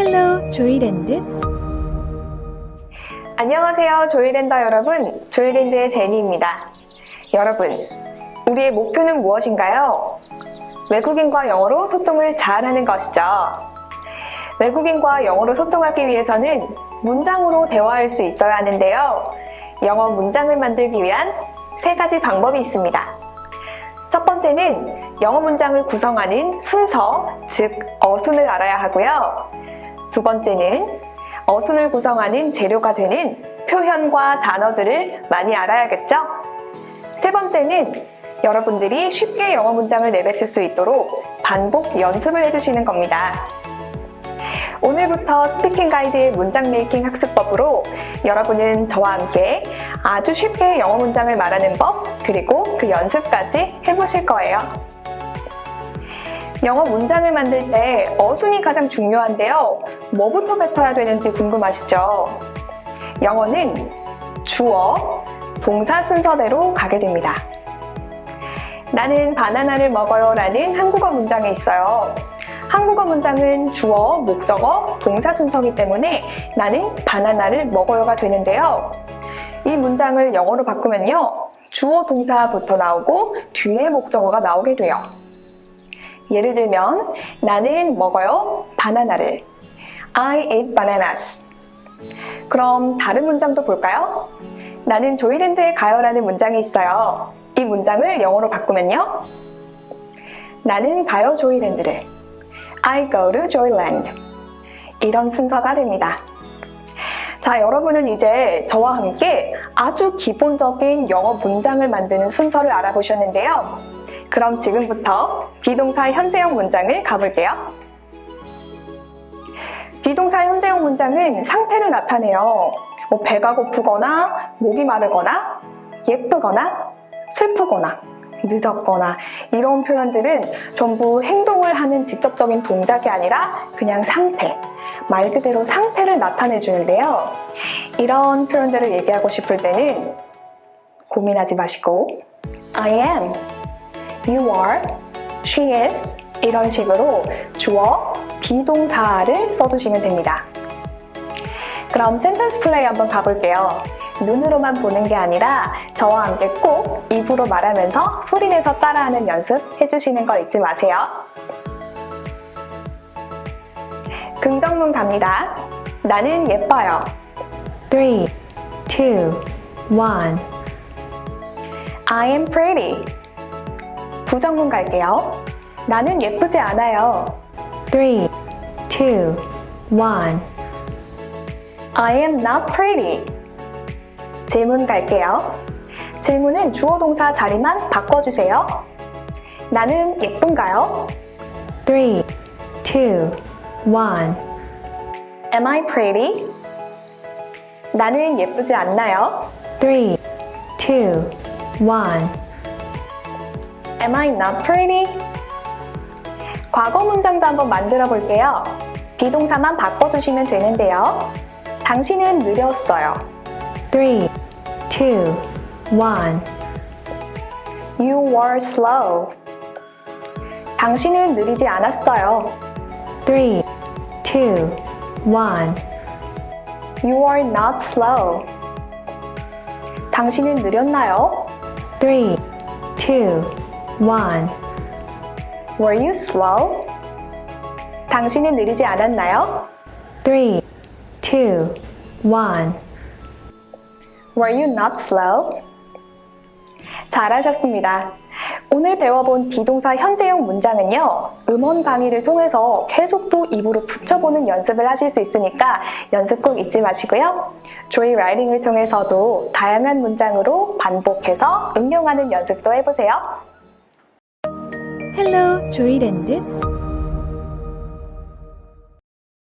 헬로 조이랜드 안녕하세요, 조이랜더 여러분. 조이랜드의 제니입니다. 여러분, 우리의 목표는 무엇인가요? 외국인과 영어로 소통을 잘하는 것이죠. 외국인과 영어로 소통하기 위해서는 문장으로 대화할 수 있어야 하는데요. 영어 문장을 만들기 위한 세 가지 방법이 있습니다. 첫 번째는 영어 문장을 구성하는 순서, 즉, 어순을 알아야 하고요. 두 번째는 어순을 구성하는 재료가 되는 표현과 단어들을 많이 알아야겠죠? 세 번째는 여러분들이 쉽게 영어 문장을 내뱉을 수 있도록 반복 연습을 해주시는 겁니다. 오늘부터 스피킹 가이드의 문장 메이킹 학습법으로 여러분은 저와 함께 아주 쉽게 영어 문장을 말하는 법, 그리고 그 연습까지 해보실 거예요. 영어 문장을 만들 때 어순이 가장 중요한데요. 뭐부터 뱉어야 되는지 궁금하시죠? 영어는 주어, 동사 순서대로 가게 됩니다. 나는 바나나를 먹어요 라는 한국어 문장이 있어요. 한국어 문장은 주어, 목적어, 동사 순서이기 때문에 나는 바나나를 먹어요가 되는데요. 이 문장을 영어로 바꾸면요. 주어 동사부터 나오고 뒤에 목적어가 나오게 돼요. 예를 들면 나는 먹어요 바나나를 I ate bananas 그럼 다른 문장도 볼까요? 나는 조이랜드에 가요 라는 문장이 있어요. 이 문장을 영어로 바꾸면요. 나는 가요 조이랜드를 I go to Joyland 이런 순서가 됩니다. 자, 여러분은 이제 저와 함께 아주 기본적인 영어 문장을 만드는 순서를 알아보셨는데요. 그럼 지금부터 비동사 현재형 문장을 가볼게요. 비동사 현재형 문장은 상태를 나타내요. 뭐 배가 고프거나 목이 마르거나 예쁘거나 슬프거나 늦었거나 이런 표현들은 전부 행동을 하는 직접적인 동작이 아니라 그냥 상태, 말 그대로 상태를 나타내 주는데요. 이런 표현들을 얘기하고 싶을 때는 고민하지 마시고 I am, you are, she is 이런 식으로 주어, 비동사를 써주시면 됩니다. 그럼 센텐스 플레이 한번 가볼게요. 눈으로만 보는 게 아니라 저와 함께 꼭 입으로 말하면서 소리내서 따라하는 연습 해주시는 거 잊지 마세요. 긍정문 갑니다. 나는 예뻐요. 3, 2, 1 I am pretty. 부정문 갈게요. 나는 예쁘지 않아요. 3, 2, 1 I am not pretty. 질문 갈게요. 질문은 주어 동사 자리만 바꿔주세요. 나는 예쁜가요? 3, 2, 1 Am I pretty? 나는 예쁘지 않나요? 3, 2, 1 Am I not pretty? 과거 문장도 한번 만들어 볼게요. 비동사만 바꿔주시면 되는데요. 당신은 느렸어요. 3, 2, 1 You were slow. 당신은 느리지 않았어요. 3, 2, 1 You are not slow. 당신은 느렸나요? 3, 2, 1 Were you slow? 당신은 느리지 않았나요? 3, 2, 1 Were you not slow? 잘하셨습니다. 오늘 배워본 비동사 현재형 문장은요, 음원 강의를 통해서 계속 또 입으로 붙여보는 연습을 하실 수 있으니까 연습 꼭 잊지 마시고요. 조이 라이딩을 통해서도 다양한 문장으로 반복해서 응용하는 연습도 해보세요. 헬로 조이랜드